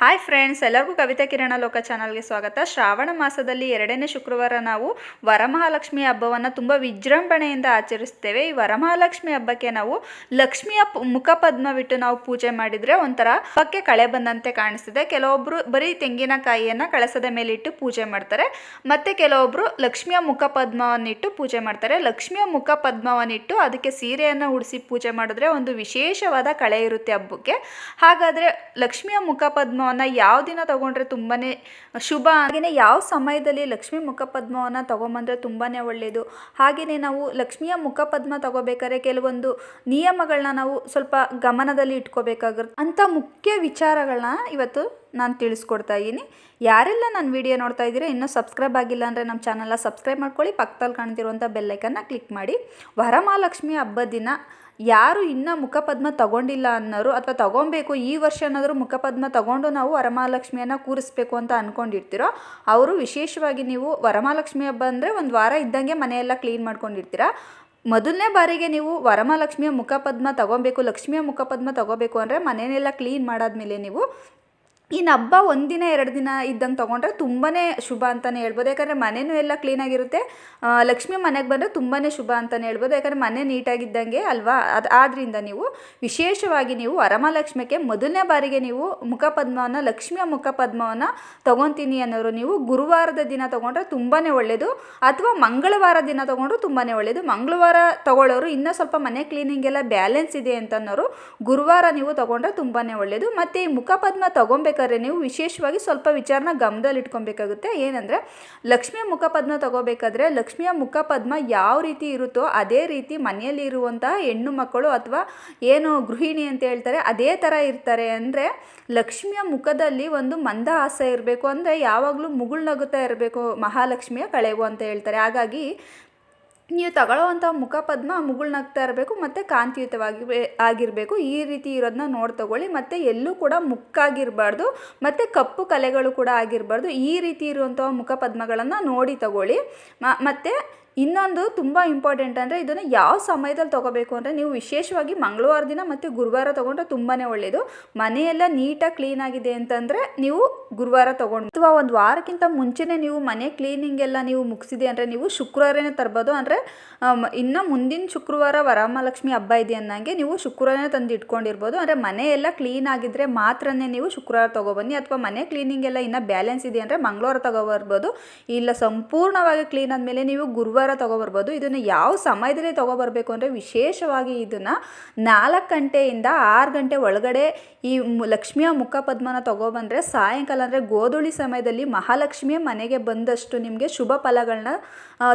Hi friends ಎಲ್ಲರಿಗೂ ಕವಿತಾ ಕಿರಣ ಲೋಕ ಚಾನಲ್ಗೆ ಸ್ವಾಗತ. ಶ್ರಾವಣ ಮಾಸದಲ್ಲಿ ಎರಡನೇ ಶುಕ್ರವಾರ ನಾವು ವರಮಹಾಲಕ್ಷ್ಮಿ ಹಬ್ಬವನ್ನು ತುಂಬ ವಿಜೃಂಭಣೆಯಿಂದ ಆಚರಿಸ್ತೇವೆ. ಈ ವರಮಹಾಲಕ್ಷ್ಮಿ ಹಬ್ಬಕ್ಕೆ ನಾವು ಲಕ್ಷ್ಮಿಯ ಮುಖ ಮುಖಪದ್ಮವಿಟ್ಟು ನಾವು ಪೂಜೆ ಮಾಡಿದರೆ ಒಂಥರ ಹಬ್ಬಕ್ಕೆ ಕಳೆ ಬಂದಂತೆ ಕಾಣಿಸ್ತಿದೆ. ಕೆಲವೊಬ್ಬರು ಬರೀ ತೆಂಗಿನಕಾಯಿಯನ್ನು ಕಳಸದ ಮೇಲೆ ಇಟ್ಟು ಪೂಜೆ ಮಾಡ್ತಾರೆ. ಮತ್ತು ಕೆಲವೊಬ್ಬರು ಲಕ್ಷ್ಮಿಯ ಮುಖಪದ್ಮವನ್ನಿಟ್ಟು ಪೂಜೆ ಮಾಡ್ತಾರೆ. ಲಕ್ಷ್ಮಿಯ ಮುಖಪದ್ಮವನ್ನಿಟ್ಟು ಅದಕ್ಕೆ ಸೀರೆಯನ್ನು ಉಡಿಸಿ ಪೂಜೆ ಮಾಡಿದ್ರೆ ಒಂದು ವಿಶೇಷವಾದ ಕಳೆ ಇರುತ್ತೆ ಹಬ್ಬಕ್ಕೆ. ಹಾಗಾದರೆ ಲಕ್ಷ್ಮಿಯ ಮುಖಪದ್ಮವನ್ನು ಯಾವ ದಿನ ತಗೊಂಡ್ರೆ ತುಂಬಾ ಶುಭ? ಹಾಗೆಯೇ ಯಾವ ಸಮಯದಲ್ಲಿ ಲಕ್ಷ್ಮಿ ಮುಖಪದ್ಮವನ್ನು ತೊಗೊಂಬಂದರೆ ತುಂಬಾ ಒಳ್ಳೆಯದು ಹಾಗೆಯೇ ನಾವು ಲಕ್ಷ್ಮಿಯ ಮುಖಪದ್ಮ ತಗೋಬೇಕಾದ್ರೆ ಕೆಲವೊಂದು ನಿಯಮಗಳನ್ನ ನಾವು ಸ್ವಲ್ಪ ಗಮನದಲ್ಲಿ ಇಟ್ಕೋಬೇಕಾಗುತ್ತೆ ಅಂಥ ಮುಖ್ಯ ವಿಚಾರಗಳನ್ನ ಇವತ್ತು ನಾನು ತಿಳಿಸ್ಕೊಡ್ತಾ ಇದ್ದೀನಿ. ಯಾರೆಲ್ಲ ನನ್ನ ವಿಡಿಯೋ ನೋಡ್ತಾ ಇದ್ದೀರಾ ಇನ್ನೂ ಸಬ್ಸ್ಕ್ರೈಬ್ ಆಗಿಲ್ಲ ಅಂದರೆ ನಮ್ಮ ಚಾನಲ್ನ ಸಬ್ಸ್ಕ್ರೈಬ್ ಮಾಡ್ಕೊಳ್ಳಿ. ಪಕ್ಕದಲ್ಲಿ ಕಾಣ್ತಿರುವಂಥ ಬೆಲ್ಲೈಕನ್ನ ಕ್ಲಿಕ್ ಮಾಡಿ. ವರಮಹಾಲಕ್ಷ್ಮಿ ಹಬ್ಬದ ದಿನ ಯಾರು ಇನ್ನೂ ಮುಖಪದ್ಮ ತಗೊಂಡಿಲ್ಲ ಅನ್ನೋರು ಅಥವಾ ತಗೊಬೇಕು ಈ ವರ್ಷ ಏನಾದರೂ ಮುಖಪದ್ಮ ತಗೊಂಡು ನಾವು ವರಮಹಾಲಕ್ಷ್ಮಿಯನ್ನು ಕೂರಿಸ್ಬೇಕು ಅಂತ ಅಂದ್ಕೊಂಡಿರ್ತೀರೋ ಅವರು ವಿಶೇಷವಾಗಿ ನೀವು ವರಮಹಾಲಕ್ಷ್ಮಿ ಹಬ್ಬ ಅಂದರೆ ಒಂದು ವಾರ ಇದ್ದಂಗೆ ಮನೆಯೆಲ್ಲ ಕ್ಲೀನ್ ಮಾಡ್ಕೊಂಡಿರ್ತೀರಾ? ಮೊದಲನೇ ಬಾರಿಗೆ ನೀವು ವರಮಹಾಲಕ್ಷ್ಮಿಯ ಮುಖಪದ್ಮ ತಗೊಬೇಕು, ಲಕ್ಷ್ಮಿಯ ಮುಖಪದ್ಮ ತಗೋಬೇಕು ಅಂದರೆ ಮನೆಯೆಲ್ಲ ಕ್ಲೀನ್ ಮಾಡಾದ್ಮೇಲೆ ನೀವು ಇನ್ನು ಹಬ್ಬ ಒಂದಿನ, ಎರಡು ದಿನ ಇದ್ದಂಗೆ ತೊಗೊಂಡ್ರೆ ತುಂಬಾ ಶುಭ ಅಂತಲೇ ಹೇಳ್ಬೋದು. ಯಾಕಂದರೆ ಮನೆಯೂ ಎಲ್ಲ ಕ್ಲೀನಾಗಿರುತ್ತೆ ಲಕ್ಷ್ಮಿ ಮನೆಗೆ ಬಂದರೆ ತುಂಬಾ ಶುಭ ಅಂತಲೇ ಹೇಳ್ಬೋದು. ಯಾಕಂದರೆ ಮನೆ ನೀಟಾಗಿದ್ದಂಗೆ ಅಲ್ವಾ? ಅದು ಆದ್ದರಿಂದ ನೀವು ವಿಶೇಷವಾಗಿ ನೀವು ವರಮಹಾಲಕ್ಷ್ಮಿಗೆ ಮೊದಲನೇ ಬಾರಿಗೆ ನೀವು ಮುಖಪದ್ಮವನ್ನು, ಲಕ್ಷ್ಮಿಯ ಮುಖಪದ್ಮವನ್ನು ತೊಗೊತೀನಿ ಅನ್ನೋರು ನೀವು ಗುರುವಾರದ ದಿನ ತೊಗೊಂಡ್ರೆ ತುಂಬಾ ಒಳ್ಳೆಯದು ಅಥವಾ ಮಂಗಳವಾರ ದಿನ ತೊಗೊಂಡ್ರು ತುಂಬಾ ಒಳ್ಳೆಯದು ಮಂಗಳವಾರ ತಗೊಳ್ಳೋರು ಇನ್ನೂ ಸ್ವಲ್ಪ ಮನೆ ಕ್ಲೀನಿಂಗ್ ಎಲ್ಲ ಬ್ಯಾಲೆನ್ಸ್ ಇದೆ ಅಂತ ಅನ್ನೋರು ಗುರುವಾರ ನೀವು ತೊಗೊಂಡ್ರೆ ತುಂಬಾ ಒಳ್ಳೆಯದು ಮತ್ತು ಈ ಮುಖಪದ್ಮ ತೊಗೊಬೇಕಾದ್ರೆ ನೀವು ವಿಶೇಷವಾಗಿ ಸ್ವಲ್ಪ ವಿಚಾರನ ಗಮನದಲ್ಲಿ ಇಟ್ಕೊಬೇಕಾಗುತ್ತೆ. ಏನಂದರೆ, ಲಕ್ಷ್ಮಿಯ ಮುಖಪದ್ಮ ತಗೋಬೇಕಾದ್ರೆ ಲಕ್ಷ್ಮಿಯ ಮುಖಪದ್ಮ ಯಾವ ರೀತಿ ಇರುತ್ತೋ ಅದೇ ರೀತಿ ಮನೆಯಲ್ಲಿ ಇರುವಂತಹ ಹೆಣ್ಣು ಮಕ್ಕಳು ಅಥವಾ ಏನು ಗೃಹಿಣಿ ಅಂತ ಹೇಳ್ತಾರೆ, ಅದೇ ಥರ ಇರ್ತಾರೆ. ಅಂದರೆ, ಲಕ್ಷ್ಮಿಯ ಮುಖದಲ್ಲಿ ಒಂದು ಮಂದ ಆಸೆ ಇರಬೇಕು. ಅಂದರೆ ಯಾವಾಗಲೂ ಮುಗುಳ್ನಗುತ್ತಾ ಇರಬೇಕು ಮಹಾಲಕ್ಷ್ಮಿಯ ಕಳೆವು ಅಂತ ಹೇಳ್ತಾರೆ. ಹಾಗಾಗಿ ನೀವು ತಗೊಳ್ಳೋವಂಥ ಮುಖಪದ್ಮ ಮುಗುಳ್ನಗ್ತಾ ಇರಬೇಕು, ಮತ್ತು ಕಾಂತಿಯುತವಾಗಿ ಆಗಿರಬೇಕು. ಈ ರೀತಿ ಇರೋದನ್ನ ನೋಡಿ ತಗೊಳ್ಳಿ. ಮತ್ತು ಎಲ್ಲೂ ಕೂಡ ಮುಕ್ಕಾಗಿರಬಾರ್ದು, ಮತ್ತು ಕಪ್ಪು ಕಲೆಗಳು ಕೂಡ ಆಗಿರಬಾರ್ದು. ಈ ರೀತಿ ಇರುವಂಥ ಮುಖಪದ್ಮಗಳನ್ನು ನೋಡಿ ತಗೊಳ್ಳಿ. ಮತ್ತು ಇನ್ನೊಂದು ತುಂಬ ಇಂಪಾರ್ಟೆಂಟ್ ಅಂದರೆ ಇದನ್ನು ಯಾವ ಸಮಯದಲ್ಲಿ ತೊಗೋಬೇಕು ಅಂದರೆ ನೀವು ವಿಶೇಷವಾಗಿ ಮಂಗಳವಾರ ದಿನ ಮತ್ತು ಗುರುವಾರ ತೊಗೊಂಡ್ರೆ ತುಂಬಾ ಒಳ್ಳೆಯದು ಮನೆಯೆಲ್ಲ ನೀಟಾಗಿ ಕ್ಲೀನ್ ಆಗಿದೆ ಅಂತಂದರೆ ನೀವು ಗುರುವಾರ ತೊಗೊಂಡು ಅಥವಾ ಒಂದು ವಾರಕ್ಕಿಂತ ಮುಂಚೆನೇ ನೀವು ಮನೆ ಕ್ಲೀನಿಂಗ್ ಎಲ್ಲ ನೀವು ಮುಗಿಸಿದೆ ಅಂದರೆ ನೀವು ಶುಕ್ರವಾರನೇ ತರ್ಬೋದು ಅಂದರೆ ಇನ್ನು ಮುಂದಿನ ಶುಕ್ರವಾರ ವರಮಹಾಲಕ್ಷ್ಮಿ ಹಬ್ಬ ಇದೆ ಅನ್ನಂಗೆ ನೀವು ಶುಕ್ರವಾರನೇ ತಂದು ಇಟ್ಕೊಂಡಿರ್ಬೋದು. ಅಂದರೆ ಮನೆಯೆಲ್ಲ ಕ್ಲೀನ್ ಆಗಿದ್ದರೆ ಮಾತ್ರನೇ ನೀವು ಶುಕ್ರವಾರ ತೊಗೊಬನ್ನಿ. ಅಥವಾ ಮನೆ ಕ್ಲೀನಿಂಗ್ ಎಲ್ಲ ಇನ್ನೂ ಬ್ಯಾಲೆನ್ಸ್ ಇದೆ ಅಂದರೆ ಮಂಗಳವಾರ ತೊಗೊಬರ್ಬೋದು. ಇಲ್ಲ, ಸಂಪೂರ್ಣವಾಗಿ ಕ್ಲೀನ್ ಆದಮೇಲೆ ನೀವು ಗುರುವಾರ ತೊಗೊಬರ್ಬೋದು. ಇದನ್ನು ಯಾವ ಸಮಯದಲ್ಲಿ ತೊಗೊಬರ್ಬೇಕು ಅಂದರೆ ವಿಶೇಷವಾಗಿ ಇದನ್ನು ನಾಲ್ಕು ಗಂಟೆಯಿಂದ ಆರು ಗಂಟೆ ಒಳಗಡೆ ಈ ಲಕ್ಷ್ಮಿಯ ಮುಖ ಪದ್ಮನ ತೊಗೊಬಂದರೆ ಸಾಯಂಕಾಲ ಅಂದರೆ ಗೋಧೂಳಿ ಸಮಯದಲ್ಲಿ ಮಹಾಲಕ್ಷ್ಮಿಯ ಮನೆಗೆ ಬಂದಷ್ಟು ನಿಮಗೆ ಶುಭ ಫಲಗಳನ್ನ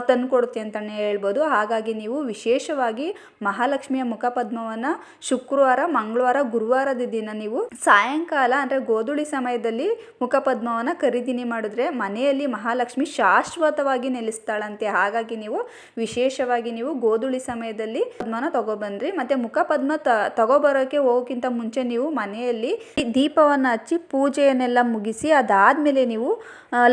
ತಂದುಕೊಡುತ್ತೆ ಅಂತಲೇ ಹೇಳ್ಬೋದು. ಹಾಗಾಗಿ ನೀವು ವಿಶೇಷವಾಗಿ ಮಹಾಲಕ್ಷ್ಮಿಯ ಮುಖ ಪದ್ಮವನ್ನು ಶುಕ್ರವಾರ, ಮಂಗಳವಾರ ಗುರುವಾರದ ದಿನ ನೀವು ಸಾಯಂಕಾಲ ಅಂದರೆ ಗೋಧೂಳಿ ಸಮಯದಲ್ಲಿ ಮುಖಪದ್ಮವನ್ನು ಖರೀದಿನಿ ಮಾಡಿದ್ರೆ ಮನೆಯಲ್ಲಿ ಮಹಾಲಕ್ಷ್ಮಿ ಶಾಶ್ವತವಾಗಿ ನೆಲೆಸ್ತಾಳಂತೆ. ಹಾಗಾಗಿ ನೀವು ವಿಶೇಷವಾಗಿ ನೀವು ಗೋಧುಳಿ ಸಮಯದಲ್ಲಿ ಪದ್ಮನ ತಗೊಬಂದ್ರಿ. ಮತ್ತೆ ಮುಖ ಪದ್ಮ ತಗೋಬರೋಕೆ ಹೋಗೋಕ್ಕಿಂತ ಮುಂಚೆ ನೀವು ಮನೆಯಲ್ಲಿ ದೀಪವನ್ನು ಹಚ್ಚಿ ಪೂಜೆಯನ್ನೆಲ್ಲ ಮುಗಿಸಿ ಅದಾದ್ಮೇಲೆ ನೀವು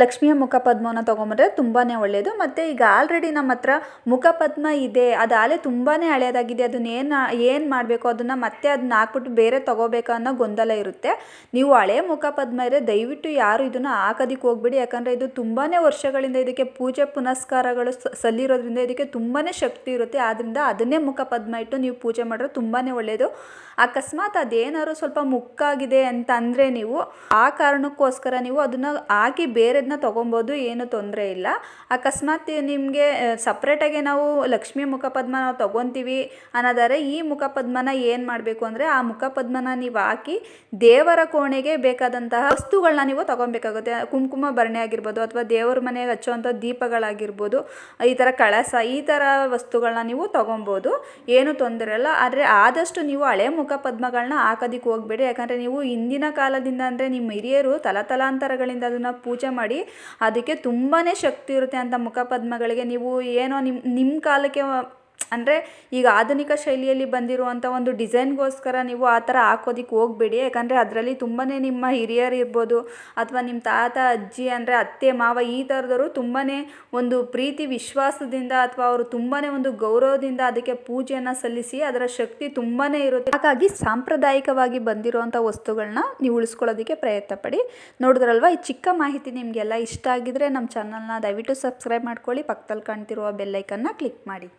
ಲಕ್ಷ್ಮಿಯ ಮುಖಪದ್ಮವನ್ನು ತೊಗೊಂಬಂದ್ರೆ ತುಂಬಾ ಒಳ್ಳೆಯದು ಮತ್ತು ಈಗ ಆಲ್ರೆಡಿ ನಮ್ಮ ಹತ್ರ ಮುಖಪದ್ಮ ಇದೆ, ಅದು ಆಲೆ ತುಂಬಾ ಹಳೆಯದಾಗಿದೆ ಅದನ್ನ ಏನು ಏನು ಮಾಡಬೇಕು, ಅದನ್ನು ಮತ್ತೆ ಅದನ್ನ ಹಾಕ್ಬಿಟ್ಟು ಬೇರೆ ತೊಗೋಬೇಕಾ ಅನ್ನೋ ಗೊಂದಲ ಇರುತ್ತೆ. ನೀವು ಹಳೆ ಮುಖಪದ್ಮ ಇದ್ರೆ ದಯವಿಟ್ಟು ಯಾರು ಇದನ್ನು ಹಾಕೋದಕ್ಕೆ ಹೋಗ್ಬಿಡಿ. ಯಾಕಂದರೆ ಇದು ತುಂಬಾ ವರ್ಷಗಳಿಂದ ಇದಕ್ಕೆ ಪೂಜೆ, ಪುನಸ್ಕಾರಗಳು ಸಲ್ಲಿರೋದ್ರಿಂದ ಇದಕ್ಕೆ ತುಂಬಾ ಶಕ್ತಿ ಇರುತ್ತೆ. ಆದ್ದರಿಂದ ಅದನ್ನೇ ಮುಖಪದ್ಮ ಇಟ್ಟು ನೀವು ಪೂಜೆ ಮಾಡಿದ್ರೆ ತುಂಬಾ ಒಳ್ಳೆಯದು ಅಕಸ್ಮಾತ್ ಅದೇನಾದ್ರು ಸ್ವಲ್ಪ ಮುಕ್ಕಾಗಿದೆ ಅಂತಂದರೆ ನೀವು ಆ ಕಾರಣಕ್ಕೋಸ್ಕರ ನೀವು ಅದನ್ನು ಹಾಕಿ ಬೇರೆದನ್ನ ತೊಗೊಬೋದು, ಏನು ತೊಂದರೆ ಇಲ್ಲ. ಅಕಸ್ಮಾತ್ ನಿಮಗೆ ಸಪ್ರೇಟಾಗಿ ನಾವು ಲಕ್ಷ್ಮಿ ಮುಖಪದ್ಮ ನಾವು ತೊಗೊತೀವಿ ಅನ್ನೋದಾದ್ರೆ, ಈ ಮುಖಪದ್ಮನ ಏನು ಮಾಡಬೇಕು ಅಂದರೆ, ಆ ಮುಖಪದ್ಮನ ನೀವು ಹಾಕಿ ದೇವರ ಕೋಣೆಗೆ ಬೇಕಾದಂತಹ ವಸ್ತುಗಳನ್ನ ನೀವು ತೊಗೊಬೇಕಾಗುತ್ತೆ. ಕುಂಕುಮ ಭರಣೆ ಆಗಿರ್ಬೋದು ಅಥವಾ ದೇವರ ಮನೆಗೆ ಹಚ್ಚುವಂಥ ದೀಪಗಳಾಗಿರ್ಬೋದು, ಈ ಥರ ಕಳಸ, ಈ ಥರ ವಸ್ತುಗಳನ್ನ ನೀವು ತೊಗೊಬೋದು. ಏನು ತೊಂದರೆ ಇಲ್ಲ. ಆದರೆ ಆದಷ್ಟು ನೀವು ಹಳೆ ಮುಖಪದ್ಮಗಳನ್ನ ಹಾಕೋದಿಕ್ಕೆ ಹೋಗಬೇಡಿ. ಯಾಕಂದರೆ ನೀವು ಹಿಂದಿನ ಕಾಲದಿಂದ ಅಂದರೆ ನಿಮ್ಮ ಹಿರಿಯರು ತಲತಲಾಂತರಗಳಿಂದ ಅದನ್ನು ಪೂಜೆ ಮಾಡಿ ಅದಕ್ಕೆ ತುಂಬಾ ಶಕ್ತಿ ಇರುತ್ತೆ ಅಂತ ಮುಖಪದ್ಮಗಳಿಗೆ. ನೀವು ಏನೋ ನಿಮ್ಮ ನಿಮ್ಮ ಕಾಲಕ್ಕೆ ಅಂದರೆ ಈಗ ಆಧುನಿಕ ಶೈಲಿಯಲ್ಲಿ ಬಂದಿರುವಂಥ ಒಂದು ಡಿಸೈನ್ಗೋಸ್ಕರ ನೀವು ಆ ಥರ ಹಾಕೋದಿಕ್ಕೆ ಹೋಗಬೇಡಿ. ಯಾಕಂದರೆ ಅದರಲ್ಲಿ ತುಂಬಾ ನಿಮ್ಮ ಹಿರಿಯರು ಇರ್ಬೋದು ಅಥವಾ ನಿಮ್ಮ ತಾತ, ಅಜ್ಜಿ ಅಂದರೆ ಅತ್ತೆ, ಮಾವ ಈ ಥರದವರು ತುಂಬಾ ಒಂದು ಪ್ರೀತಿ, ವಿಶ್ವಾಸದಿಂದ ಅಥವಾ ಅವರು ತುಂಬಾ ಒಂದು ಗೌರವದಿಂದ ಅದಕ್ಕೆ ಪೂಜೆಯನ್ನು ಸಲ್ಲಿಸಿ ಅದರ ಶಕ್ತಿ ತುಂಬಾ ಇರುತ್ತೆ. ಹಾಗಾಗಿ ಸಾಂಪ್ರದಾಯಿಕವಾಗಿ ಬಂದಿರುವಂಥ ವಸ್ತುಗಳನ್ನ ನೀವು ಉಳಿಸ್ಕೊಳ್ಳೋದಕ್ಕೆ ಪ್ರಯತ್ನ ಪಡಿ ನೋಡಿದ್ರಲ್ವಾ? ಈ ಚಿಕ್ಕ ಮಾಹಿತಿ ನಿಮಗೆಲ್ಲ ಇಷ್ಟ ಆಗಿದ್ರೆ ನಮ್ಮ ಚಾನಲ್ನ ದಯವಿಟ್ಟು ಸಬ್ಸ್ಕ್ರೈಬ್ ಮಾಡ್ಕೊಳ್ಳಿ. ಪಕ್ಕದಲ್ಲಿ ಕಾಣ್ತಿರುವ ಬೆಲ್ಲೈಕನ್ನ ಕ್ಲಿಕ್ ಮಾಡಿ.